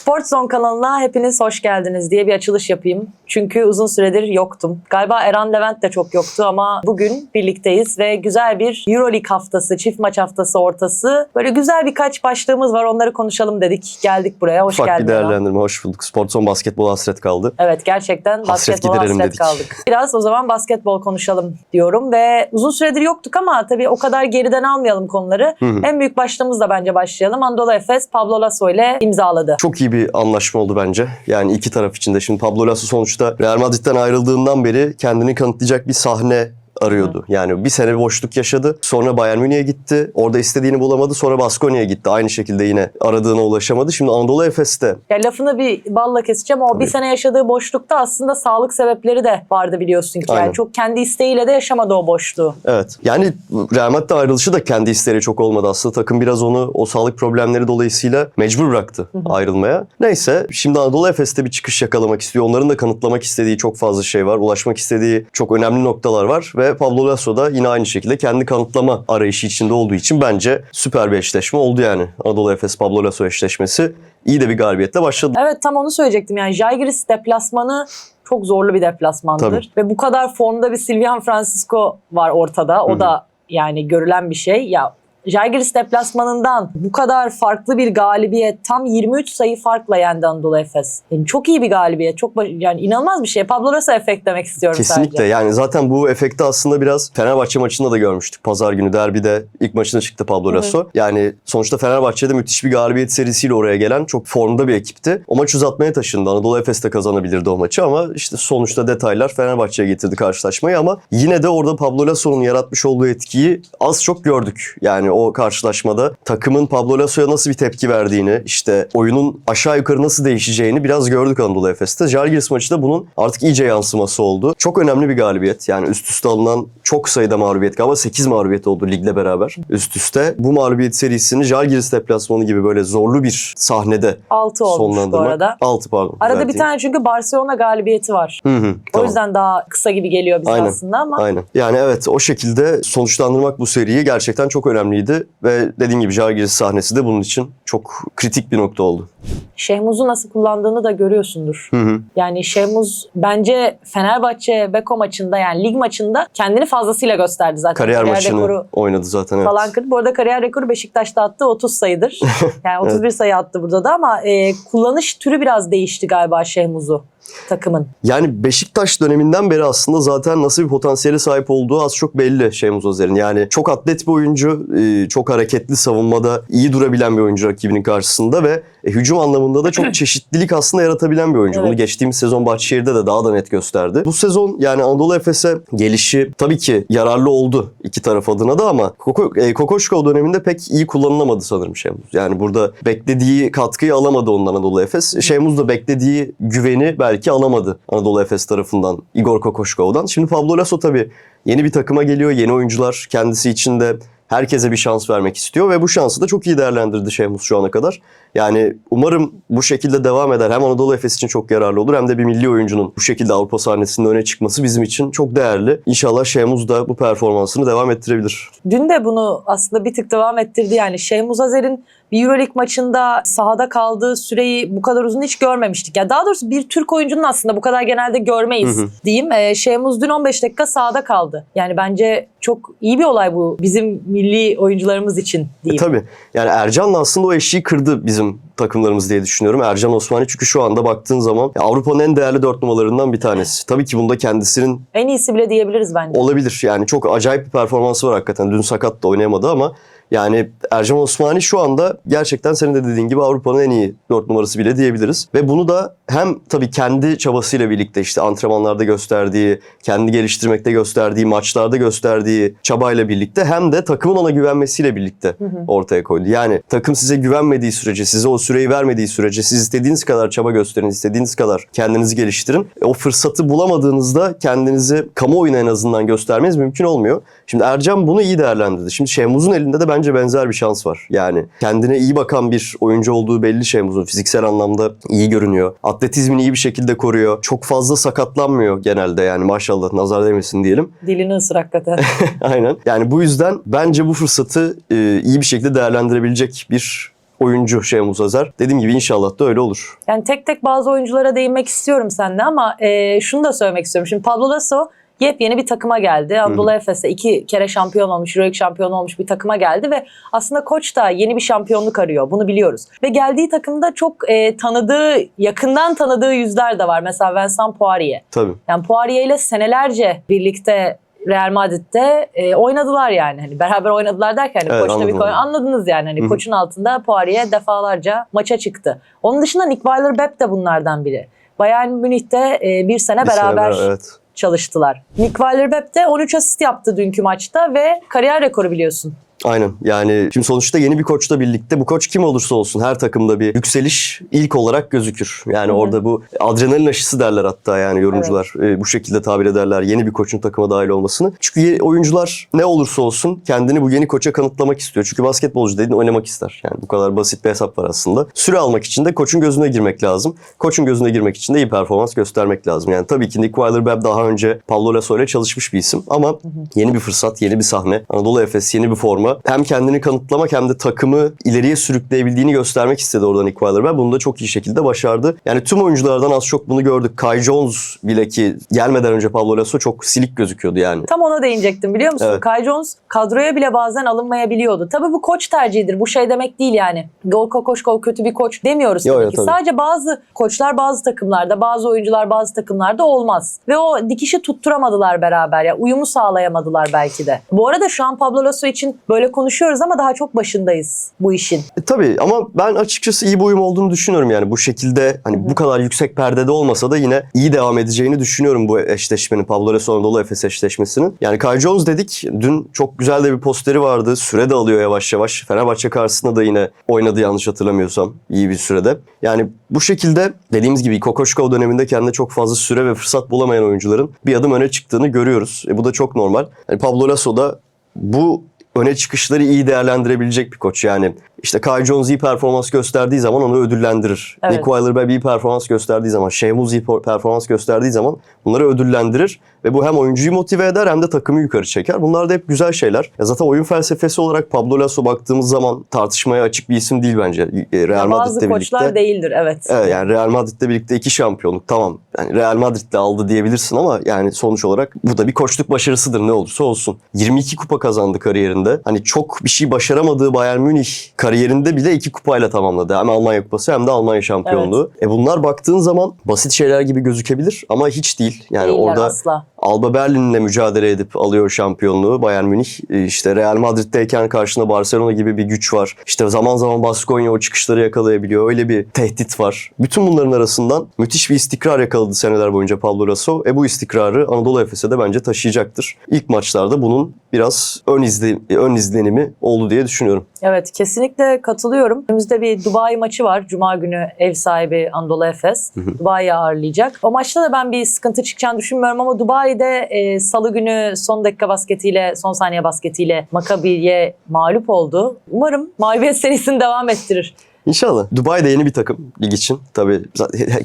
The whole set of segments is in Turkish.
Sport Zone kanalına hepiniz hoş geldiniz diye bir açılış yapayım. Çünkü uzun süredir yoktum. Galiba Eren Levent de çok yoktu ama bugün birlikteyiz ve güzel bir Euroleague haftası, çift maç haftası ortası. Böyle güzel birkaç başlığımız var onları konuşalım dedik. Geldik buraya. Hoş Ufak geldin. bir Eren. değerlendirme. Hoş bulduk. Sportson basketbol hasret kaldı. Evet gerçekten Hasret basketbol giderelim hasret dedik. kaldık. Biraz o zaman basketbol konuşalım diyorum ve uzun süredir yoktuk ama tabii o kadar geriden almayalım konuları. Hı hı. En büyük başlığımızla bence başlayalım. Anadolu Efes Pablo Lasso ile imzaladı. Çok iyi bir anlaşma oldu bence. Yani iki taraf için de. Şimdi Pablo Lasso sonuçta Real Madrid'den ayrıldığından beri kendini kanıtlayacak bir sahne arıyordu. Yani bir sene boşluk yaşadı. Sonra Bayern Münih'e gitti. Orada istediğini bulamadı. Sonra Baskonya'ya gitti. Aynı şekilde yine aradığına ulaşamadı. Şimdi Anadolu Efes'te. Ya lafını bir balla keseceğim. O Tabii. bir sene yaşadığı boşlukta aslında sağlık sebepleri de vardı biliyorsun ki. Yani Aynen. çok kendi isteğiyle de yaşamadı o boşluğu. Evet. Yani Real Madrid'den ayrılışı da kendi isteği çok olmadı aslında. Takım biraz onu o sağlık problemleri dolayısıyla mecbur bıraktı ayrılmaya. Neyse şimdi Anadolu Efes'te bir çıkış yakalamak istiyor. Onların da kanıtlamak istediği çok fazla şey var. Ulaşmak istediği çok önemli noktalar var. Ve Pablo Lasso da yine aynı şekilde kendi kanıtlama arayışı içinde olduğu için bence süper bir eşleşme oldu yani. Anadolu Efes Pablo Lasso eşleşmesi iyi de bir galibiyetle başladı. Evet tam onu söyleyecektim. Yani Žalgiris deplasmanı çok zorlu bir deplasmandır. Tabii. Ve bu kadar formda bir Silvian Francisco var ortada. O Hı hı. da yani görülen bir şey. Ya Žalgiris deplasmanından bu kadar farklı bir galibiyet tam 23 sayı farkla yendi Anadolu Efes. Yani çok iyi bir galibiyet. Çok yani inanılmaz bir şey. Pablo Lasso efekt demek istiyorum Kesinlikle sadece. yani zaten bu efekti aslında biraz Fenerbahçe maçında da görmüştük. Pazar günü derbide ilk maçına çıktı Pablo. Lasso. Yani sonuçta Fenerbahçe'de müthiş bir galibiyet serisiyle oraya gelen çok formda bir ekipti. O maç uzatmaya taşındı. Anadolu Efes de kazanabilirdi o maçı ama işte sonuçta detaylar Fenerbahçe'ye getirdi karşılaşmayı ama yine de orada Pablo Lasso'nun yaratmış olduğu etkiyi az çok gördük. Yani o karşılaşmada takımın Pablo Lasso'ya nasıl bir tepki verdiğini, işte oyunun aşağı yukarı nasıl değişeceğini biraz gördük Anadolu Efes'te. Žalgiris maçı da bunun artık iyice yansıması oldu. Çok önemli bir galibiyet. Yani üst üste alınan çok sayıda mağlubiyet galiba 8 mağlubiyet oldu ligle beraber üst üste. Bu mağlubiyet serisini Žalgiris deplasmanı gibi böyle zorlu bir sahnede 6 olmuş bu sonlandırmak. arada. 6 pardon. Arada bir tane çünkü Barcelona galibiyeti var. Hı hı, O tamam. yüzden daha kısa gibi geliyor bize Aynen. aslında ama Aynen. Yani evet o şekilde sonuçlandırmak bu seriyi gerçekten çok önemliydi ve dediğim gibi Žalgiris sahnesi de bunun için çok kritik bir nokta oldu. Şehmuz'u nasıl kullandığını da görüyorsundur. Hı hı. Yani Şehmuz bence Fenerbahçe Beko maçında yani lig maçında kendini fazlasıyla gösterdi zaten. Kariyer maçını rekoru oynadı zaten evet. falan kırdı. Bu arada kariyer rekoru Beşiktaş'ta attı 30 sayıdır. Yani 31 sayı attı burada da ama e, kullanış türü biraz değişti galiba Şehmuz'u takımın. Yani Beşiktaş döneminden beri aslında zaten nasıl bir potansiyele sahip olduğu az çok belli Şemuz Ozer'in. Yani çok atlet bir oyuncu, e, çok hareketli savunmada iyi durabilen bir oyuncu rakibinin karşısında ve e, hücum anlamında da çok çeşitlilik aslında yaratabilen bir oyuncu. Evet. Bunu geçtiğimiz sezon Bahçeşehir'de de daha da net gösterdi. Bu sezon yani Anadolu Efes'e gelişi tabii ki yararlı oldu iki taraf adına da ama Koko, e, Kokoşko döneminde pek iyi kullanılamadı sanırım Şemuz. Yani burada beklediği katkıyı alamadı ondan Anadolu Efes. Şemuz da beklediği güveni belki alamadı Anadolu Efes tarafından Igor Kokoşkov'dan. Şimdi Pablo Lasso tabii yeni bir takıma geliyor. Yeni oyuncular kendisi için de herkese bir şans vermek istiyor ve bu şansı da çok iyi değerlendirdi Şehmus şu ana kadar. Yani umarım bu şekilde devam eder. Hem Anadolu Efes için çok yararlı olur hem de bir milli oyuncunun bu şekilde Avrupa sahnesinde öne çıkması bizim için çok değerli. İnşallah Şehmus da bu performansını devam ettirebilir. Dün de bunu aslında bir tık devam ettirdi yani. Şehmuz Azer'in bir Euroleague maçında sahada kaldığı süreyi bu kadar uzun hiç görmemiştik. Ya daha doğrusu bir Türk oyuncunun aslında bu kadar genelde görmeyiz Hı hı. diyeyim. Ee, Şehmuz dün 15 dakika sahada kaldı. Yani bence çok iyi bir olay bu bizim milli oyuncularımız için E, diyeyim. tabii. Yani Ercan'la aslında o eşiği kırdı bizim takımlarımız diye düşünüyorum. Ercan Osmani çünkü şu anda baktığın zaman Avrupa'nın en değerli dört numaralarından bir tanesi. Tabii ki bunda kendisinin En iyisi bile diyebiliriz bence. olabilir. Yani çok acayip bir performansı var hakikaten. Dün sakat da oynayamadı ama yani Ercan Osmani şu anda gerçekten senin de dediğin gibi Avrupa'nın en iyi dört numarası bile diyebiliriz. Ve bunu da hem tabii kendi çabasıyla birlikte işte antrenmanlarda gösterdiği, kendi geliştirmekte gösterdiği, maçlarda gösterdiği çabayla birlikte hem de takımın ona güvenmesiyle birlikte Hı hı. ortaya koydu. Yani takım size güvenmediği sürece, size o süreyi vermediği sürece siz istediğiniz kadar çaba gösterin, istediğiniz kadar kendinizi geliştirin. E, O fırsatı bulamadığınızda kendinizi kamuoyuna en azından göstermeniz mümkün olmuyor. Şimdi Ercan bunu iyi değerlendirdi. Şimdi Şehmuz'un elinde de bence benzer bir şans var. Yani kendine iyi bakan bir oyuncu olduğu belli Şehmuz'un. Fiziksel anlamda iyi görünüyor. Atletizmini iyi bir şekilde koruyor. Çok fazla sakatlanmıyor genelde yani maşallah nazar değmesin diyelim. Dilini ısır hakikaten. Aynen. Yani bu yüzden bence bu fırsatı e, iyi bir şekilde değerlendirebilecek bir oyuncu Şehmuz Azer. Dediğim gibi inşallah da öyle olur. Yani tek tek bazı oyunculara değinmek istiyorum seninle ama e, şunu da söylemek istiyorum. Şimdi Pablo Lasso yepyeni bir takıma geldi. Anadolu Efes'te iki kere şampiyon olmuş, Euroleague şampiyonu olmuş bir takıma geldi ve aslında koç da yeni bir şampiyonluk arıyor. Bunu biliyoruz. Ve geldiği takımda çok e, tanıdığı, yakından tanıdığı yüzler de var. Mesela Vincent Poirier. Tabii. Yani Poirier ile senelerce birlikte Real Madrid'de e, oynadılar yani. Hani beraber oynadılar derken hani Evet, koçla bir koy- anladınız yani. Hani koçun altında Poirier defalarca maça çıktı. Onun dışında Nick Weiler-Bepp de bunlardan biri. Bayern Münih'te e, bir sene Bir sene beraber beraber, evet. Çalıştılar. Nick Weiler-Bepp de 13 asist yaptı dünkü maçta ve kariyer rekoru biliyorsun. Aynen yani şimdi sonuçta yeni bir koçla birlikte bu koç kim olursa olsun her takımda bir yükseliş ilk olarak gözükür. Yani Hı hı. orada bu adrenalin aşısı derler hatta yani yorumcular e, bu şekilde tabir ederler yeni bir koçun takıma dahil olmasını. Çünkü oyuncular ne olursa olsun kendini bu yeni koça kanıtlamak istiyor. Çünkü basketbolcu dediğin oynamak ister. Yani bu kadar basit bir hesap var aslında. Süre almak için de koçun gözüne girmek lazım. Koçun gözüne girmek için de iyi performans göstermek lazım. Yani tabii ki Nick Weiler-Bepp daha önce Pablo Lasso ile çalışmış bir isim ama yeni bir fırsat, yeni bir sahne. Anadolu Efes yeni bir forma. Hem kendini kanıtlamak hem de takımı ileriye sürükleyebildiğini göstermek istedi orada Nick Weiler-Bepp. Bunu da çok iyi şekilde başardı. Yani tüm oyunculardan az çok bunu gördük. Kai Jones bile ki gelmeden önce Pablo Lasso çok silik gözüküyordu yani. Tam ona değinecektim biliyor musun? Evet. Kai Jones kadroya bile bazen alınmayabiliyordu. Tabii bu koç tercihidir. Bu şey demek değil yani. Gol Kokoşkov kötü bir koç demiyoruz Yo, tabii yo, ki. tabii. Sadece bazı koçlar bazı takımlarda, bazı oyuncular bazı takımlarda olmaz. Ve o dikişi tutturamadılar beraber ya. Uyumu sağlayamadılar belki de. Bu arada şu an Pablo Lasso için böyle konuşuyoruz ama daha çok başındayız bu işin. E, tabii ama ben açıkçası iyi bir uyum olduğunu düşünüyorum yani bu şekilde hani bu kadar yüksek perdede olmasa da yine iyi devam edeceğini düşünüyorum bu eşleşmenin Pablo Lasso Anadolu Efes eşleşmesinin. Yani Kai Jones dedik dün çok güzel de bir posteri vardı süre de alıyor yavaş yavaş. Fenerbahçe karşısında da yine oynadı yanlış hatırlamıyorsam iyi bir sürede. Yani bu şekilde dediğimiz gibi Kokoşkov döneminde kendine çok fazla süre ve fırsat bulamayan oyuncuların bir adım öne çıktığını görüyoruz. E, bu da çok normal. Yani Pablo Lasso da bu öne çıkışları iyi değerlendirebilecek bir koç. Yani işte Kai Jones iyi performans gösterdiği zaman onu ödüllendirir. Evet. Nick Weiler-Bepp iyi performans gösterdiği zaman, Sheamus iyi performans gösterdiği zaman bunları ödüllendirir. Ve bu hem oyuncuyu motive eder hem de takımı yukarı çeker. Bunlar da hep güzel şeyler. Ya zaten oyun felsefesi olarak Pablo Lasso baktığımız zaman tartışmaya açık bir isim değil bence. E, Real Ya bazı Madrid'le koçlar birlikte. değildir evet. Evet yani Real Madrid'le birlikte iki şampiyonluk tamam. Yani Real Madrid'le aldı diyebilirsin ama yani sonuç olarak bu da bir koçluk başarısıdır ne olursa olsun. 22 kupa kazandı kariyerinde. Hani çok bir şey başaramadığı Bayern Münih kariyerinde bile iki kupayla tamamladı. Hem Almanya kupası hem de Almanya şampiyonluğu. E bunlar baktığın zaman basit şeyler gibi gözükebilir ama hiç değil. Yani Değiller orada asla. Alba Berlin'le mücadele edip alıyor şampiyonluğu Bayern Münih. Ee, İşte Real Madrid'deyken karşında Barcelona gibi bir güç var. İşte zaman zaman Baskonya o çıkışları yakalayabiliyor. Öyle bir tehdit var. Bütün bunların arasından müthiş bir istikrar yakaladı seneler boyunca Pablo Lasso. E bu istikrarı Anadolu Efes'e de bence taşıyacaktır. İlk maçlarda bunun biraz ön, izle, ön izlenimi oldu diye düşünüyorum. Evet kesinlikle katılıyorum. Önümüzde bir Dubai maçı var. Cuma günü ev sahibi Anadolu Efes. Dubai'yi ağırlayacak. O maçta da ben bir sıkıntı çıkacağını düşünmüyorum ama Dubai'de e, salı günü son dakika basketiyle, son saniye basketiyle Maccabi'ye mağlup oldu. Umarım mağlubiyet serisini devam ettirir. İnşallah. Dubai de yeni bir takım lig için. Tabii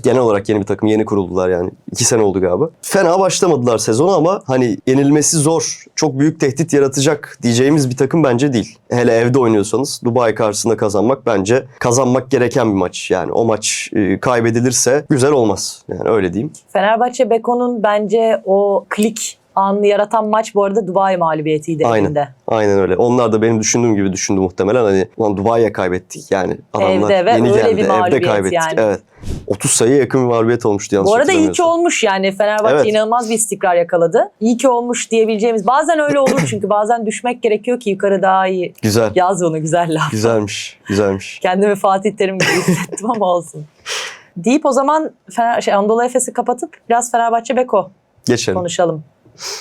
genel olarak yeni bir takım. Yeni kuruldular yani. İki sene oldu galiba. Fena başlamadılar sezonu ama hani yenilmesi zor. Çok büyük tehdit yaratacak diyeceğimiz bir takım bence değil. Hele evde oynuyorsanız Dubai karşısında kazanmak bence kazanmak gereken bir maç. Yani o maç e, kaybedilirse güzel olmaz. Yani öyle diyeyim. Fenerbahçe Beko'nun bence o klik anını yaratan maç bu arada Dubai mağlubiyetiydi Aynen. evinde. Aynen öyle. Onlar da benim düşündüğüm gibi düşündü muhtemelen. Hani ulan Dubai'ye kaybettik yani. Adamlar Evde ve yeni öyle geldi. bir Evde mağlubiyet kaybettik. yani. Evet. 30 sayıya yakın bir mağlubiyet olmuştu yanlış Bu arada iyi ki hatırlamıyorsam. olmuş yani Fenerbahçe Evet. inanılmaz bir istikrar yakaladı. İyi ki olmuş diyebileceğimiz bazen öyle olur çünkü bazen düşmek gerekiyor ki yukarı daha iyi. Güzel. Yaz onu güzel laf. Güzelmiş. Güzelmiş. Kendimi Fatih Terim gibi hissettim ama olsun. Deyip o zaman Fener, şey, Anadolu Efes'i kapatıp biraz Fenerbahçe Beko Geçelim. konuşalım.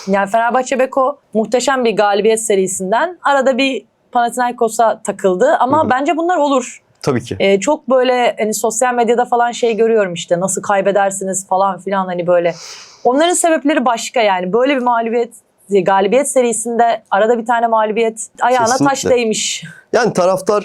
Yani Fenerbahçe Beko muhteşem bir galibiyet serisinden arada bir Panathinaikos'a takıldı ama Hı hı. bence bunlar olur. Tabii ki. Ee, çok böyle hani sosyal medyada falan şey görüyorum işte nasıl kaybedersiniz falan filan hani böyle. Onların sebepleri başka yani böyle bir mağlubiyet galibiyet serisinde arada bir tane mağlubiyet ayağına taş Kesinlikle. değmiş. Yani taraftar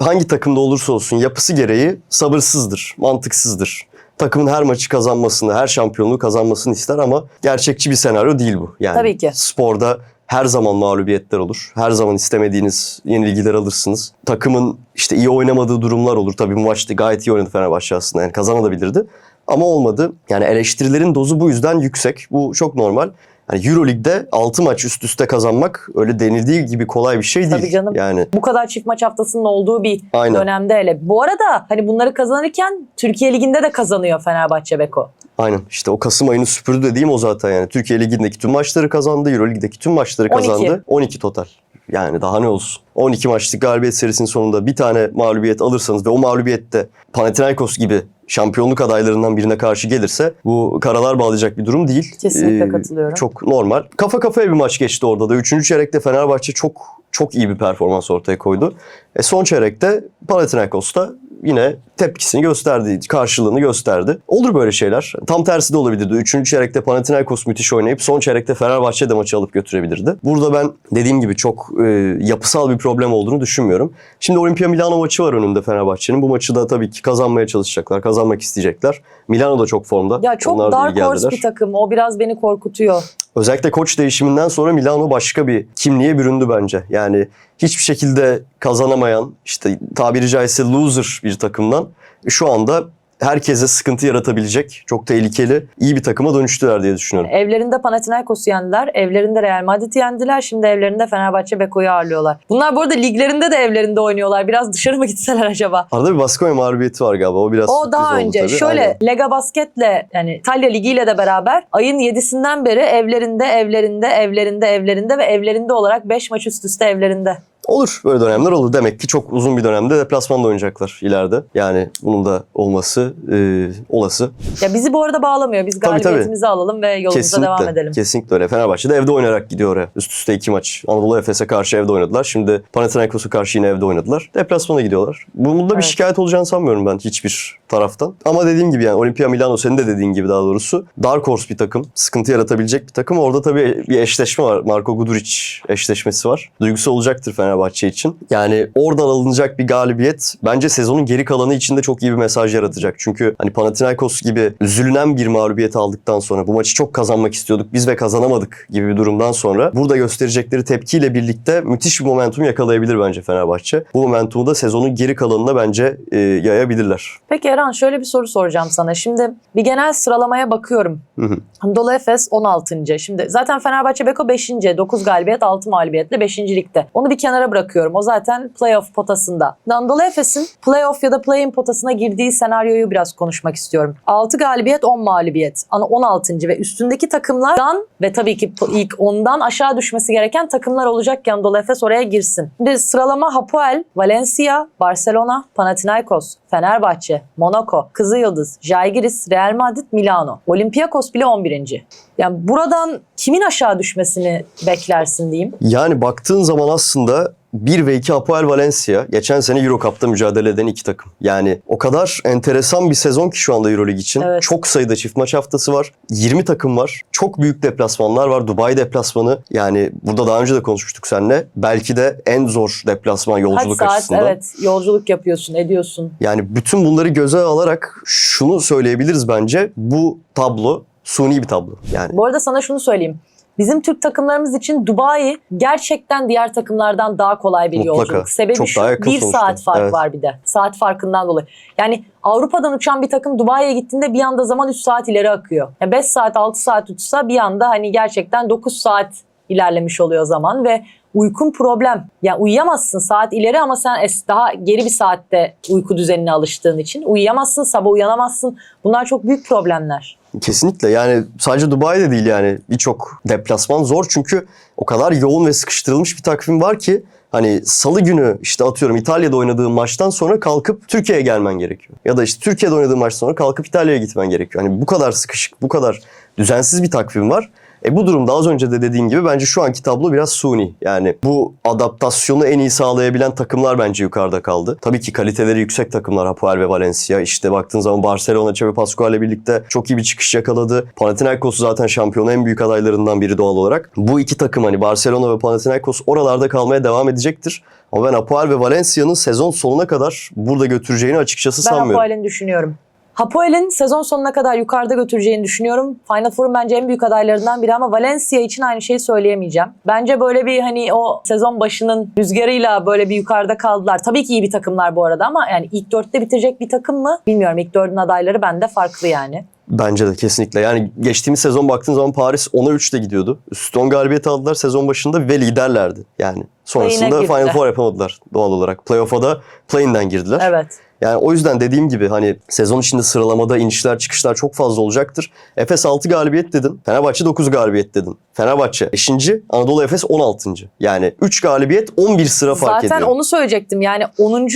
hangi takımda olursa olsun yapısı gereği sabırsızdır, mantıksızdır. Takımın her maçı kazanmasını, her şampiyonluğu kazanmasını ister ama gerçekçi bir senaryo değil bu. Yani Tabii ki. sporda her zaman mağlubiyetler olur. Her zaman istemediğiniz yenilgiler alırsınız. Takımın işte iyi oynamadığı durumlar olur. Tabii bu maçta gayet iyi oynadı Fenerbahçe aslında. Yani kazanabilirdi. Ama olmadı. Yani eleştirilerin dozu bu yüzden yüksek. Bu çok normal. Yani Euroleague'de 6 maç üst üste kazanmak öyle denildiği gibi kolay bir şey değil. Tabii canım. Yani Bu kadar çift maç haftasının olduğu bir Aynen. dönemde hele. Bu arada hani bunları kazanırken Türkiye Ligi'nde de kazanıyor Fenerbahçe Beko. Aynen işte o Kasım ayını süpürdü dediğim o zaten yani. Türkiye Ligi'ndeki tüm maçları kazandı. Euro tüm maçları 12. kazandı. 12 total. Yani daha ne olsun. 12 maçlık galibiyet serisinin sonunda bir tane mağlubiyet alırsanız ve o mağlubiyette Panathinaikos gibi şampiyonluk adaylarından birine karşı gelirse bu karalar bağlayacak bir durum değil. Kesinlikle katılıyorum. Çok normal. Kafa kafaya bir maç geçti orada da. Üçüncü çeyrekte Fenerbahçe çok çok iyi bir performans ortaya koydu. E son çeyrekte Panathinaikos da yine tepkisini gösterdi, karşılığını gösterdi. Olur böyle şeyler. Tam tersi de olabilirdi. Üçüncü çeyrekte Panathinaikos müthiş oynayıp son çeyrekte Fenerbahçe de maçı alıp götürebilirdi. Burada ben dediğim gibi çok e, yapısal bir problem olduğunu düşünmüyorum. Şimdi Olimpia Milano maçı var önünde Fenerbahçe'nin. Bu maçı da tabii ki kazanmaya çalışacaklar, kazanmak isteyecekler. Milano da çok formda. Ya çok Onlar dark horse bir takım. O biraz beni korkutuyor. Özellikle koç değişiminden sonra Milano başka bir kimliğe büründü bence. Yani hiçbir şekilde kazanamayan, işte tabiri caizse loser bir takımdan şu anda herkese sıkıntı yaratabilecek çok tehlikeli iyi bir takıma dönüştüler diye düşünüyorum. Evlerinde Panathinaikos'u yendiler. Evlerinde Real Madrid'i yendiler. Şimdi evlerinde Fenerbahçe Beko'yu ağırlıyorlar. Bunlar bu arada liglerinde de evlerinde oynuyorlar. Biraz dışarı mı gitseler acaba? Arada bir Baskonya mağlubiyeti var galiba. O biraz O daha önce tabii. şöyle Aynen. Lega Basket'le yani İtalya Ligi ile de beraber ayın 7'sinden beri evlerinde, evlerinde, evlerinde, evlerinde ve evlerinde olarak 5 maç üst üste evlerinde. Olur böyle dönemler olur. Demek ki çok uzun bir dönemde deplasmanda oynayacaklar ileride. Yani bunun da olması e, olası. Ya bizi bu arada bağlamıyor. Biz Tabii, galibiyetimizi alalım ve yolumuza devam edelim. Kesinlikle öyle. Fenerbahçe de evde oynayarak gidiyor oraya. Üst üste iki maç. Anadolu Efes'e karşı evde oynadılar. Şimdi Panathinaikos'a karşı yine evde oynadılar. Deplasmana gidiyorlar. Bunda bir Evet. şikayet olacağını sanmıyorum ben hiçbir taraftan. Ama dediğim gibi yani Olimpia Milano senin de dediğin gibi daha doğrusu Dark Horse bir takım. Sıkıntı yaratabilecek bir takım. Orada tabii bir eşleşme var. Marco Guduric eşleşmesi var. Duygusu olacaktır Fenerbahçe için. Yani oradan alınacak bir galibiyet bence sezonun geri kalanı için de çok iyi bir mesaj yaratacak. Çünkü hani Panathinaikos gibi üzülünen bir mağlubiyet aldıktan sonra bu maçı çok kazanmak istiyorduk biz ve kazanamadık gibi bir durumdan sonra burada gösterecekleri tepkiyle birlikte müthiş bir momentum yakalayabilir bence Fenerbahçe. Bu momentumu da sezonun geri kalanına bence e, yayabilirler. Peki Eren şöyle bir soru soracağım sana. Şimdi bir genel sıralamaya bakıyorum. Hı hı. Anadolu Efes 16. Şimdi zaten Fenerbahçe Beko 5. 9 galibiyet 6 mağlubiyetle 5. ligde. Onu bir kenara bırakıyorum. O zaten playoff potasında. Anadolu Efes'in playoff ya da play-in potasına girdiği senaryoyu biraz konuşmak istiyorum. 6 galibiyet 10 mağlubiyet. Ana 16. ve üstündeki takımlardan ve tabii ki ilk ondan aşağı düşmesi gereken takımlar olacak ki Anadolu Efes oraya girsin. Şimdi sıralama Hapoel, Valencia, Barcelona, Panathinaikos, Fenerbahçe, Monaco, Kızılyıldız, Žalgiris, Real Madrid, Milano. Olympiakos bile 11. Yani buradan kimin aşağı düşmesini beklersin diyeyim. Yani baktığın zaman aslında 1 ve 2 Apoel Valencia geçen sene Euro Cup'ta mücadele eden iki takım. Yani o kadar enteresan bir sezon ki şu anda Euroleague için. Evet. Çok sayıda çift maç haftası var. 20 takım var. Çok büyük deplasmanlar var. Dubai deplasmanı yani burada daha önce de konuşmuştuk seninle. Belki de en zor deplasman Kaç yolculuk saat açısından. evet yolculuk yapıyorsun, ediyorsun. Yani bütün bunları göze alarak şunu söyleyebiliriz bence. Bu tablo suni bir tablo. Yani Bu arada sana şunu söyleyeyim. Bizim Türk takımlarımız için Dubai gerçekten diğer takımlardan daha kolay bir Mutlaka. yolculuk. Sebebi Çok şu bir sonuçta. saat fark Evet. var bir de. Saat farkından dolayı. Yani Avrupa'dan uçan bir takım Dubai'ye gittiğinde bir anda zaman 3 saat ileri akıyor. 5 saat 6 saat uçsa bir anda hani gerçekten 9 saat ilerlemiş oluyor zaman ve uykun problem. Yani uyuyamazsın saat ileri ama sen es- daha geri bir saatte uyku düzenine alıştığın için uyuyamazsın, sabah uyanamazsın. Bunlar çok büyük problemler. Kesinlikle yani sadece Dubai'de değil yani birçok deplasman zor çünkü o kadar yoğun ve sıkıştırılmış bir takvim var ki hani salı günü işte atıyorum İtalya'da oynadığın maçtan sonra kalkıp Türkiye'ye gelmen gerekiyor. Ya da işte Türkiye'de oynadığın maçtan sonra kalkıp İtalya'ya gitmen gerekiyor. Hani bu kadar sıkışık, bu kadar düzensiz bir takvim var. E bu durumda az önce de dediğim gibi bence şu anki tablo biraz suni. Yani bu adaptasyonu en iyi sağlayabilen takımlar bence yukarıda kaldı. Tabii ki kaliteleri yüksek takımlar Hapoel ve Valencia. İşte baktığın zaman Barcelona, Xavi Pascual'le birlikte çok iyi bir çıkış yakaladı. Panathinaikos zaten şampiyonun en büyük adaylarından biri doğal olarak. Bu iki takım hani Barcelona ve Panathinaikos oralarda kalmaya devam edecektir. Ama ben Hapoel ve Valencia'nın sezon sonuna kadar burada götüreceğini açıkçası Ben sanmıyorum. Apoel'in düşünüyorum. Hapoel'in sezon sonuna kadar yukarıda götüreceğini düşünüyorum. Final Four'un bence en büyük adaylarından biri ama Valencia için aynı şeyi söyleyemeyeceğim. Bence böyle bir hani o sezon başının rüzgarıyla böyle bir yukarıda kaldılar. Tabii ki iyi bir takımlar bu arada ama yani ilk dörtte bitirecek bir takım mı bilmiyorum. İlk dördün adayları bende farklı yani. Bence de kesinlikle. Yani geçtiğimiz sezon baktığın zaman Paris 10'a 3 de gidiyordu. Üstü 10 galibiyet aldılar sezon başında ve liderlerdi. Yani sonrasında Final. Four yapamadılar doğal olarak. Playoff'a da play-in'den girdiler. Evet. Yani o yüzden dediğim gibi hani sezon içinde sıralamada inişler çıkışlar çok fazla olacaktır. Efes 6 galibiyet dedin. Fenerbahçe 9 galibiyet dedin. Fenerbahçe 5. Anadolu Efes 16. Yani 3 galibiyet 11 sıra fark Zaten ediyor. onu söyleyecektim. Yani 10.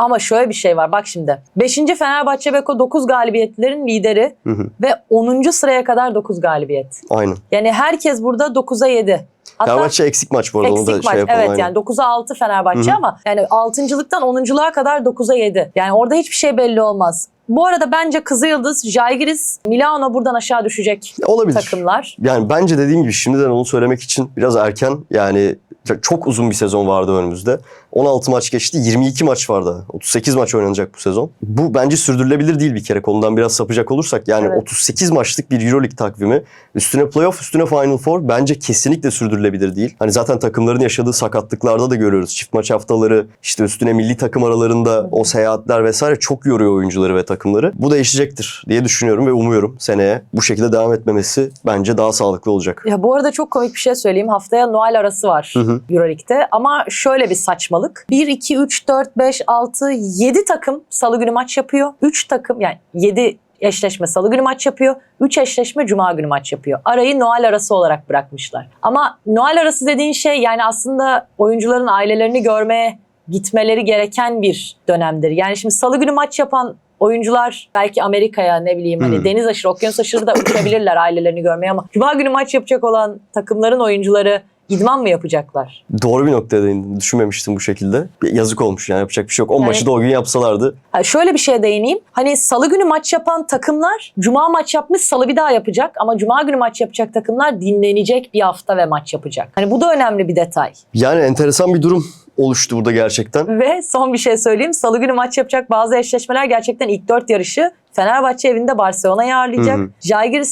ama şöyle bir şey var. Bak şimdi. 5. Fenerbahçe Beko 9 galibiyetlerin lideri Hı hı. ve 10. sıraya kadar 9 galibiyet. Aynen. Yani herkes burada 9'a 7. Hatta Fenerbahçe eksik maç bu arada onu da eksik şey maç. yapalım. evet aynen. yani 9'a 6 Fenerbahçe Hı hı. ama yani 6.lıktan 10.luğa kadar 9'a 7. Yani orada hiçbir şey belli olmaz. Bu arada bence Kızılyıldız, Žalgiris, Milano buradan aşağı düşecek Olabilir. takımlar. Yani bence dediğim gibi şimdiden onu söylemek için biraz erken. Yani çok uzun bir sezon vardı önümüzde. 16 maç geçti. 22 maç vardı. 38 maç oynanacak bu sezon. Bu bence sürdürülebilir değil bir kere. Konudan biraz sapacak olursak. Yani Evet. 38 maçlık bir Euroleague takvimi. Üstüne playoff, üstüne Final Four bence kesinlikle sürdürülebilir değil. Hani zaten takımların yaşadığı sakatlıklarda da görüyoruz. Çift maç haftaları, işte üstüne milli takım aralarında o seyahatler vesaire çok yoruyor oyuncuları ve takımları. Bu değişecektir diye düşünüyorum ve umuyorum seneye bu şekilde devam etmemesi bence daha sağlıklı olacak. Ya bu arada çok komik bir şey söyleyeyim. Haftaya Noel arası var. Euroleague'de ama şöyle bir saçmalık. 1, 2, 3, 4, 5, 6, 7 takım salı günü maç yapıyor. 3 takım yani 7 eşleşme salı günü maç yapıyor. 3 eşleşme cuma günü maç yapıyor. Arayı Noel arası olarak bırakmışlar. Ama Noel arası dediğin şey yani aslında oyuncuların ailelerini görmeye gitmeleri gereken bir dönemdir. Yani şimdi salı günü maç yapan oyuncular belki Amerika'ya ne bileyim hani Hmm. deniz aşırı, okyanus aşırı da uçabilirler ailelerini görmeye ama cuma günü maç yapacak olan takımların oyuncuları idman mı yapacaklar? Doğru bir noktaya değindin. Düşünmemiştim bu şekilde. Yazık olmuş yani yapacak bir şey yok. 10 Yani- maçı da o gün yapsalardı. Şöyle bir şeye değineyim. Hani salı günü maç yapan takımlar cuma maç yapmış salı bir daha yapacak ama cuma günü maç yapacak takımlar dinlenecek bir hafta ve maç yapacak. Hani bu da önemli bir detay. Yani enteresan bir durum oluştu burada gerçekten. Ve son bir şey söyleyeyim. Salı günü maç yapacak bazı eşleşmeler gerçekten ilk dört yarışı Fenerbahçe evinde Barcelona'yı ağırlayacak. Hı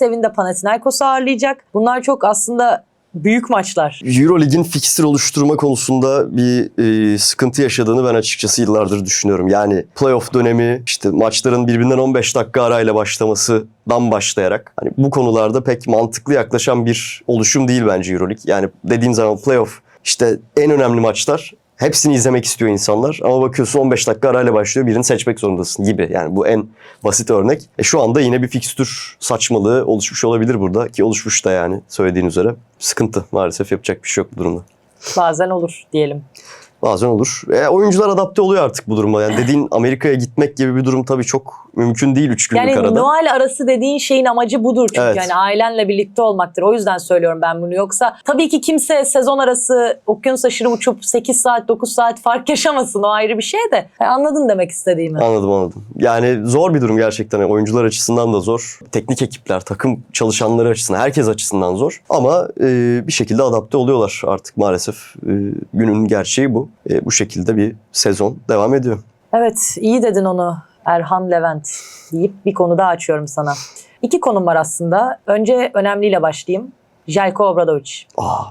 evinde Panathinaikos'u ağırlayacak. Bunlar çok aslında büyük maçlar. Eurolig'in fikstür oluşturma konusunda bir e, sıkıntı yaşadığını ben açıkçası yıllardır düşünüyorum. Yani playoff dönemi, işte maçların birbirinden 15 dakika arayla başlamasından başlayarak hani bu konularda pek mantıklı yaklaşan bir oluşum değil bence Eurolig. Yani dediğin zaman playoff işte en önemli maçlar Hepsini izlemek istiyor insanlar ama bakıyorsun 15 dakika arayla başlıyor birini seçmek zorundasın gibi. Yani bu en basit örnek. E şu anda yine bir fikstür saçmalığı oluşmuş olabilir burada ki oluşmuş da yani söylediğin üzere. Sıkıntı maalesef yapacak bir şey yok bu durumda. Bazen olur diyelim. Bazen olur. E, oyuncular adapte oluyor artık bu duruma. Yani dediğin Amerika'ya gitmek gibi bir durum tabii çok mümkün değil 3 günlük Yani arada. Noel arası dediğin şeyin amacı budur çünkü Evet. yani ailenle birlikte olmaktır. O yüzden söylüyorum ben bunu. Yoksa tabii ki kimse sezon arası okyanus aşırı uçup 8 saat 9 saat fark yaşamasın o ayrı bir şey de. Yani anladın demek istediğimi. Anladım anladım. Yani zor bir durum gerçekten. Yani oyuncular açısından da zor. Teknik ekipler, takım çalışanları açısından, herkes açısından zor. Ama e, bir şekilde adapte oluyorlar artık maalesef. E, günün gerçeği bu. E, bu şekilde bir sezon devam ediyor. Evet iyi dedin onu Erhan Levent deyip bir konu daha açıyorum sana. İki konum var aslında. Önce önemliyle başlayayım. Jelko Obradovic. Aa,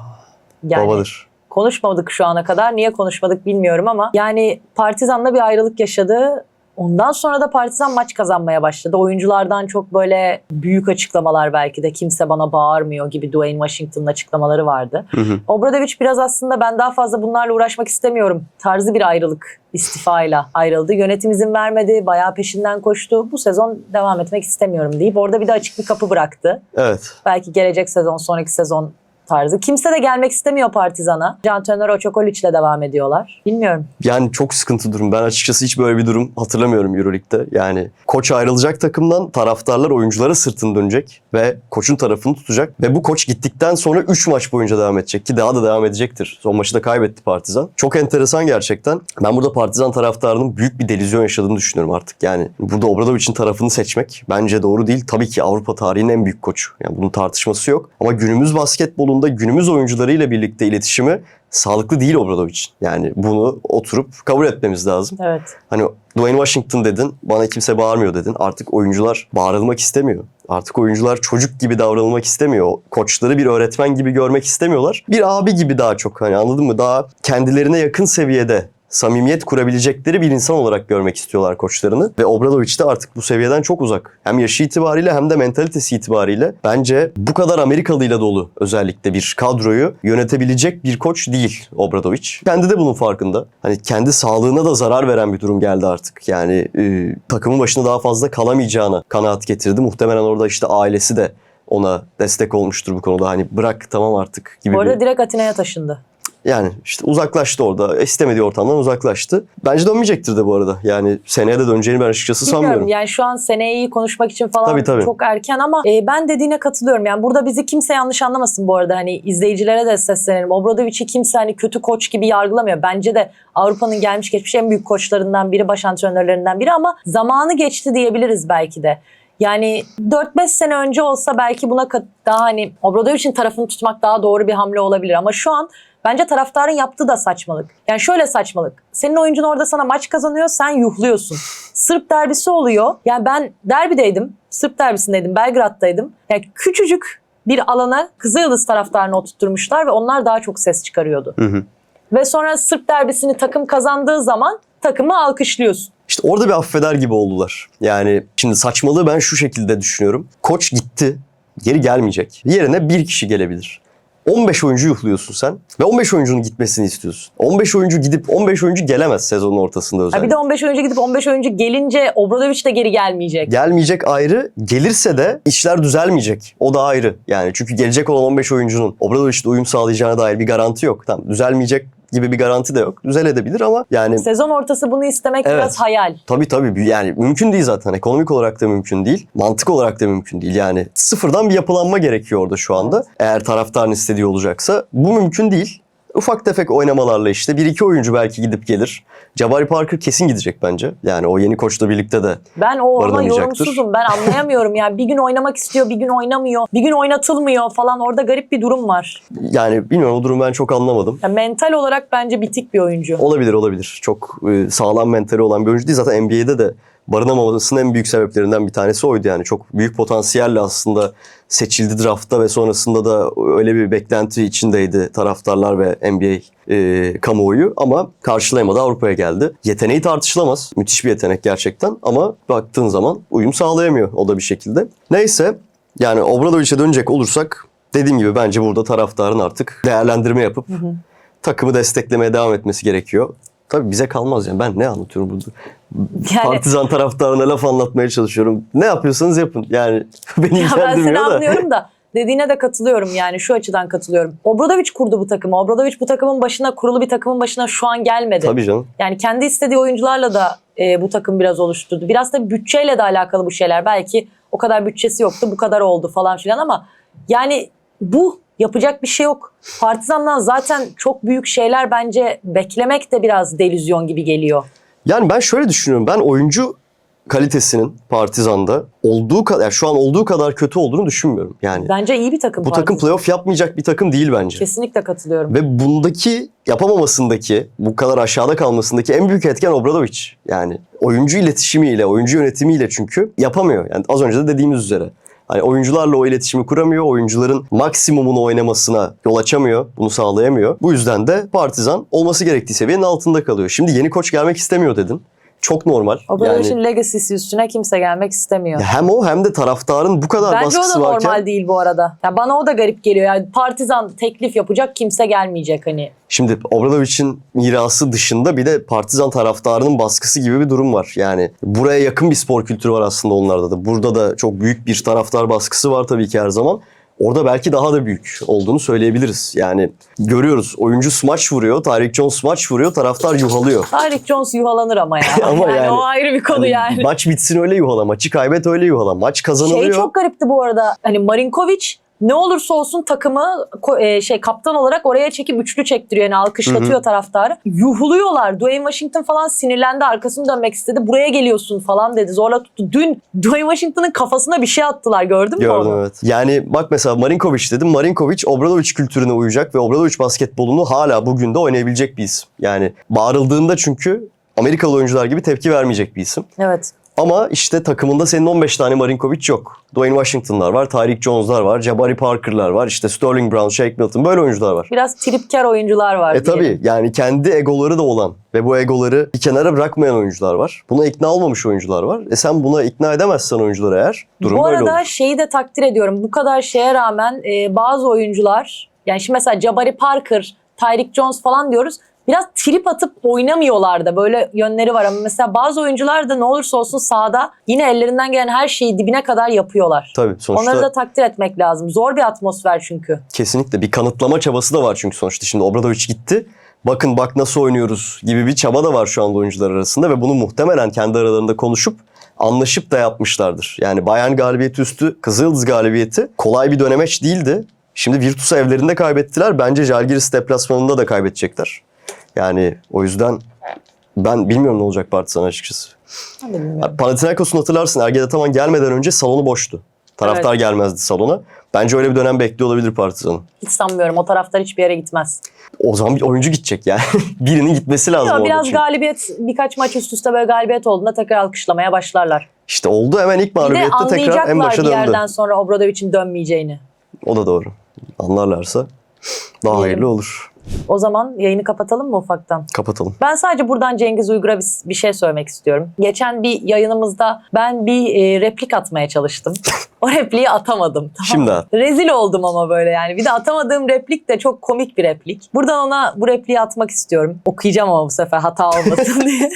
Yani babadır. konuşmadık şu ana kadar. Niye konuşmadık bilmiyorum ama yani Partizan'la bir ayrılık yaşadı. Ondan sonra da Partizan maç kazanmaya başladı. Oyunculardan çok böyle büyük açıklamalar belki de kimse bana bağırmıyor gibi Dwayne Washington'ın açıklamaları vardı. Hı hı. Obradovic biraz aslında ben daha fazla bunlarla uğraşmak istemiyorum tarzı bir ayrılık istifayla ayrıldı. Yönetim izin vermedi, bayağı peşinden koştu. Bu sezon devam etmek istemiyorum deyip orada bir de açık bir kapı bıraktı. Evet. Belki gelecek sezon, sonraki sezon tarzı. Kimse de gelmek istemiyor Partizan'a. Can Töner Oçokolic'le devam ediyorlar. Bilmiyorum. Yani çok sıkıntı durum. Ben açıkçası hiç böyle bir durum hatırlamıyorum Euroleague'de. Yani koç ayrılacak takımdan taraftarlar oyunculara sırtını dönecek ve koçun tarafını tutacak. Ve bu koç gittikten sonra 3 maç boyunca devam edecek ki daha da devam edecektir. Son maçı da kaybetti Partizan. Çok enteresan gerçekten. Ben burada Partizan taraftarının büyük bir delüzyon yaşadığını düşünüyorum artık. Yani burada Obradovic'in tarafını seçmek bence doğru değil. Tabii ki Avrupa tarihinin en büyük koçu. Yani bunun tartışması yok. Ama günümüz basketbolunda konuda günümüz oyuncularıyla birlikte iletişimi sağlıklı değil Obradovic. Yani bunu oturup kabul etmemiz lazım. Evet. Hani Dwayne Washington dedin, bana kimse bağırmıyor dedin. Artık oyuncular bağırılmak istemiyor. Artık oyuncular çocuk gibi davranılmak istemiyor. Koçları bir öğretmen gibi görmek istemiyorlar. Bir abi gibi daha çok hani anladın mı? Daha kendilerine yakın seviyede samimiyet kurabilecekleri bir insan olarak görmek istiyorlar koçlarını. Ve Obradovic de artık bu seviyeden çok uzak. Hem yaşı itibariyle hem de mentalitesi itibariyle bence bu kadar Amerikalıyla dolu özellikle bir kadroyu yönetebilecek bir koç değil Obradovic. Kendi de bunun farkında. Hani kendi sağlığına da zarar veren bir durum geldi artık. Yani e, takımın başında daha fazla kalamayacağını kanaat getirdi. Muhtemelen orada işte ailesi de ona destek olmuştur bu konuda. Hani bırak tamam artık gibi Bu arada bir... direkt Atina'ya taşındı. Yani işte uzaklaştı orada. İstemediği ortamdan uzaklaştı. Bence dönmeyecektir de bu arada. Yani seneye de döneceğini ben açıkçası Bilmiyorum sanmıyorum. yani şu an seneyi konuşmak için falan Tabii, tabii. çok erken ama e, ben dediğine katılıyorum. Yani burada bizi kimse yanlış anlamasın bu arada. Hani izleyicilere de seslenelim. Obradovic'i kimse hani kötü koç gibi yargılamıyor. Bence de Avrupa'nın gelmiş geçmiş en büyük koçlarından biri, baş antrenörlerinden biri ama zamanı geçti diyebiliriz belki de. Yani 4-5 sene önce olsa belki buna daha hani Obradovic'in tarafını tutmak daha doğru bir hamle olabilir ama şu an bence taraftarın yaptığı da saçmalık. Yani şöyle saçmalık. Senin oyuncun orada sana maç kazanıyor, sen yuhluyorsun. Sırp derbisi oluyor. Yani ben derbideydim, Sırp derbisindeydim, Belgrad'daydım. Yani küçücük bir alana Kızılyıldız taraftarını oturtmuşlar ve onlar daha çok ses çıkarıyordu. Hı hı. Ve sonra Sırp derbisini takım kazandığı zaman takımı alkışlıyorsun. İşte orada bir affeder gibi oldular. Yani şimdi saçmalığı ben şu şekilde düşünüyorum. Koç gitti, geri gelmeyecek. Yerine bir kişi gelebilir. 15 oyuncu yuhluyorsun sen ve 15 oyuncunun gitmesini istiyorsun. 15 oyuncu gidip 15 oyuncu gelemez sezonun ortasında Ha özellikle. bir de 15 oyuncu gidip 15 oyuncu gelince Obradovic de geri gelmeyecek. Gelmeyecek ayrı, gelirse de işler düzelmeyecek. O da ayrı. Yani çünkü gelecek olan 15 oyuncunun Obradovic'le uyum sağlayacağına dair bir garanti yok. Tamam düzelmeyecek gibi bir garanti de yok. Düzelebilir ama yani Sezon ortası bunu istemek Evet. biraz hayal. Tabii tabii yani mümkün değil zaten. Ekonomik olarak da mümkün değil. Mantık olarak da mümkün değil. Yani sıfırdan bir yapılanma gerekiyor orada şu anda. Eğer taraftarın istediği olacaksa bu mümkün değil. Ufak tefek oynamalarla işte bir iki oyuncu belki gidip gelir. Jabari Parker kesin gidecek bence. Yani o yeni koçla birlikte de. Ben o ama Barınamayacaktır. yorumsuzum. Ben anlayamıyorum yani bir gün oynamak istiyor, bir gün oynamıyor. Bir gün oynatılmıyor falan. Orada garip bir durum var. Yani bilmiyorum o durumu ben çok anlamadım. Yani mental olarak bence bitik bir oyuncu. Olabilir olabilir. Çok e, sağlam mentali olan bir oyuncu değil. Zaten NBA'de de barınamamasının en büyük sebeplerinden bir tanesi oydu. Yani çok büyük potansiyelle aslında seçildi draftta ve sonrasında da öyle bir beklenti içindeydi taraftarlar ve NBA e, kamuoyu ama karşılayamadı Avrupa'ya geldi. Yeteneği tartışılamaz. Müthiş bir yetenek gerçekten ama baktığın zaman uyum sağlayamıyor o da bir şekilde. Neyse yani Obradovic'e dönecek olursak dediğim gibi bence burada taraftarın artık değerlendirme yapıp takımı desteklemeye devam etmesi gerekiyor. Tabii bize kalmaz yani. Ben ne anlatıyorum burada? Yani Partizan taraftarına laf anlatmaya çalışıyorum. Ne yapıyorsanız yapın. Yani beni ya ben seni anlıyorum da dediğine de katılıyorum yani şu açıdan katılıyorum. Obradovic kurdu bu takımı. Obradovic bu takımın başına kurulu bir takımın başına şu an gelmedi. Tabii canım. Yani kendi istediği oyuncularla da e, bu takım biraz oluşturdu. Biraz da bütçeyle de alakalı bu şeyler. Belki o kadar bütçesi yoktu, bu kadar oldu falan filan ama yani bu yapacak bir şey yok. Partizan'dan zaten çok büyük şeyler bence beklemek de biraz delüzyon gibi geliyor. Yani ben şöyle düşünüyorum. Ben oyuncu kalitesinin Partizan'da olduğu kadar, yani şu an olduğu kadar kötü olduğunu düşünmüyorum. Yani Bence iyi bir takım bu takım Partizan. playoff yapmayacak bir takım değil bence. Kesinlikle katılıyorum. Ve bundaki yapamamasındaki, bu kadar aşağıda kalmasındaki en büyük etken Obradovic. Yani oyuncu iletişimiyle, oyuncu yönetimiyle çünkü yapamıyor. Yani az önce de dediğimiz üzere. Hani oyuncularla o iletişimi kuramıyor, oyuncuların maksimumunu oynamasına yol açamıyor, bunu sağlayamıyor. Bu yüzden de Partizan olması gerektiği seviyenin altında kalıyor. Şimdi yeni koç gelmek istemiyor dedin. Çok normal. Obradovic'in Yani legacy'si üstüne kimse gelmek istemiyor. hem o hem de taraftarın bu kadar Bence o baskısı da normal varken değil bu arada. Ya bana o da garip geliyor. Yani Partizan teklif yapacak kimse gelmeyecek hani. Şimdi Obradovic'in mirası dışında bir de Partizan taraftarının baskısı gibi bir durum var. Yani buraya yakın bir spor kültürü var aslında onlarda da. Burada da çok büyük bir taraftar baskısı var tabii ki her zaman. Orada belki daha da büyük olduğunu söyleyebiliriz. Yani görüyoruz oyuncu smaç vuruyor, Tyreek Jones smaç vuruyor, taraftar yuhalıyor. Tyreek Jones yuhalanır ama ya. Ama yani, yani- o ayrı bir konu Hani yani. Maç bitsin öyle yuhala, maçı kaybet öyle yuhala. Maç kazanılıyor. Şey çok garipti bu arada. Hani Marinkovic ne olursa olsun takımı e, şey kaptan olarak oraya çekip üçlü çektiriyor yani alkışlatıyor taraftarı. Yuhuluyorlar. Dwayne Washington falan sinirlendi arkasını dönmek istedi. Buraya geliyorsun falan dedi. Zorla tuttu. Dün Dwayne Washington'ın kafasına bir şey attılar gördün mü Gördüm onu? evet. Yani bak mesela Marinkovic dedim. Marinkovic Obradovic kültürüne uyacak ve Obradovic basketbolunu hala bugün de oynayabilecek bir isim. Yani bağırıldığında çünkü Amerikalı oyuncular gibi tepki vermeyecek bir isim. Evet. Ama işte takımında senin 15 tane Marinkovic yok. Dwayne Washington'lar var, Tyreek Jones'lar var, Jabari Parker'lar var, işte Sterling Brown, Shake Milton böyle oyuncular var. Biraz tripkar oyuncular var. E tabi yani kendi egoları da olan ve bu egoları bir kenara bırakmayan oyuncular var. Buna ikna olmamış oyuncular var. E sen buna ikna edemezsen oyuncuları eğer durum Bu böyle arada olur. şeyi de takdir ediyorum. Bu kadar şeye rağmen e, bazı oyuncular yani şimdi mesela Jabari Parker, Tyreek Jones falan diyoruz. Biraz trip atıp oynamıyorlar da böyle yönleri var ama mesela bazı oyuncular da ne olursa olsun sahada yine ellerinden gelen her şeyi dibine kadar yapıyorlar. Tabii sonuçta Onları da takdir etmek lazım. Zor bir atmosfer çünkü. kesinlikle bir kanıtlama çabası da var çünkü sonuçta. Şimdi Obradovic gitti. Bakın bak nasıl oynuyoruz gibi bir çaba da var şu anda oyuncular arasında ve bunu muhtemelen kendi aralarında konuşup anlaşıp da yapmışlardır. Yani Bayern galibiyeti üstü Kızıldız galibiyeti kolay bir dönemeç değildi. Şimdi Virtus'u evlerinde kaybettiler. Bence Jalgiris deplasmanında da kaybedecekler. Yani o yüzden ben bilmiyorum ne olacak Partizan açıkçası. Ben de bilmiyorum. Ya, Panathinaikos'un hatırlarsın Ergin Ataman gelmeden önce salonu boştu. Taraftar Evet. gelmezdi salona. Bence öyle bir dönem bekliyor olabilir Partizan'ın. Hiç sanmıyorum. O taraftar hiçbir yere gitmez. O zaman bir oyuncu gidecek yani. Birinin gitmesi lazım Ya orada biraz çünkü. galibiyet, birkaç maç üst üste böyle galibiyet olduğunda tekrar alkışlamaya başlarlar. İşte oldu hemen ilk Bir de mağlubiyette tekrar en anlayacaklar başa bir döndü. yerden sonra Obradovic'in dönmeyeceğini. O da doğru. Anlarlarsa daha Diyelim. hayırlı olur. O zaman yayını kapatalım mı ufaktan? Kapatalım. Ben sadece buradan Cengiz Uygur'a bir, bir şey söylemek istiyorum. Geçen bir yayınımızda ben bir e, replik atmaya çalıştım. o repliği atamadım. Tamam. Şimdi at. Rezil oldum ama böyle yani. Bir de atamadığım replik de çok komik bir replik. Buradan ona bu repliği atmak istiyorum. Okuyacağım ama bu sefer hata olmasın diye.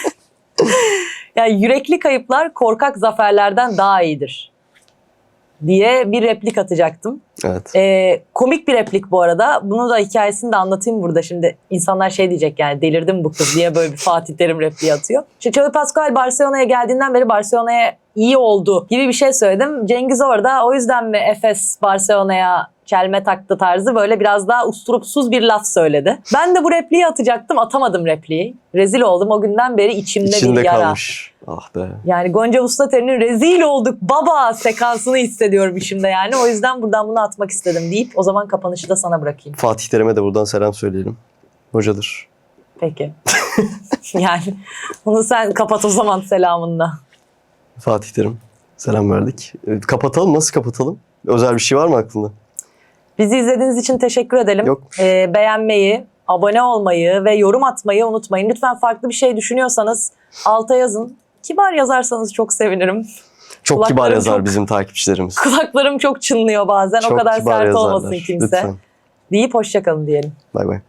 yani yürekli kayıplar korkak zaferlerden daha iyidir diye bir replik atacaktım. Evet. Ee, komik bir replik bu arada. Bunu da hikayesini de anlatayım burada. Şimdi insanlar şey diyecek yani delirdim bu kız diye böyle bir Fatih Terim repliği atıyor. İşte Xavi Pascual Barcelona'ya geldiğinden beri Barcelona'ya iyi oldu gibi bir şey söyledim. Cengiz orada o yüzden mi Efes Barcelona'ya çelme taktı tarzı böyle biraz daha usturupsuz bir laf söyledi. Ben de bu repliği atacaktım atamadım repliği. Rezil oldum o günden beri içimde, İçinde bir yara. kalmış. Ah be. Yani Gonca Vuslater'in rezil olduk baba sekansını hissediyorum içimde yani. O yüzden buradan bunu atmak istedim deyip o zaman kapanışı da sana bırakayım. Fatih Terim'e de buradan selam söyleyelim. Hocadır. Peki. yani bunu sen kapat o zaman selamınla. Fatih Terim. Selam verdik. Evet, kapatalım. Nasıl kapatalım? Özel bir şey var mı aklında? Bizi izlediğiniz için teşekkür edelim. Yok. Ee, beğenmeyi, abone olmayı ve yorum atmayı unutmayın. Lütfen farklı bir şey düşünüyorsanız alta yazın. Kibar yazarsanız çok sevinirim. Çok Kulaklarım kibar yazar çok- bizim takipçilerimiz. Kulaklarım çok çınlıyor bazen. o Çok kadar kibar sert yazarlar. olmasın kimse. Lütfen. Deyip hoşçakalın diyelim. Bay bay.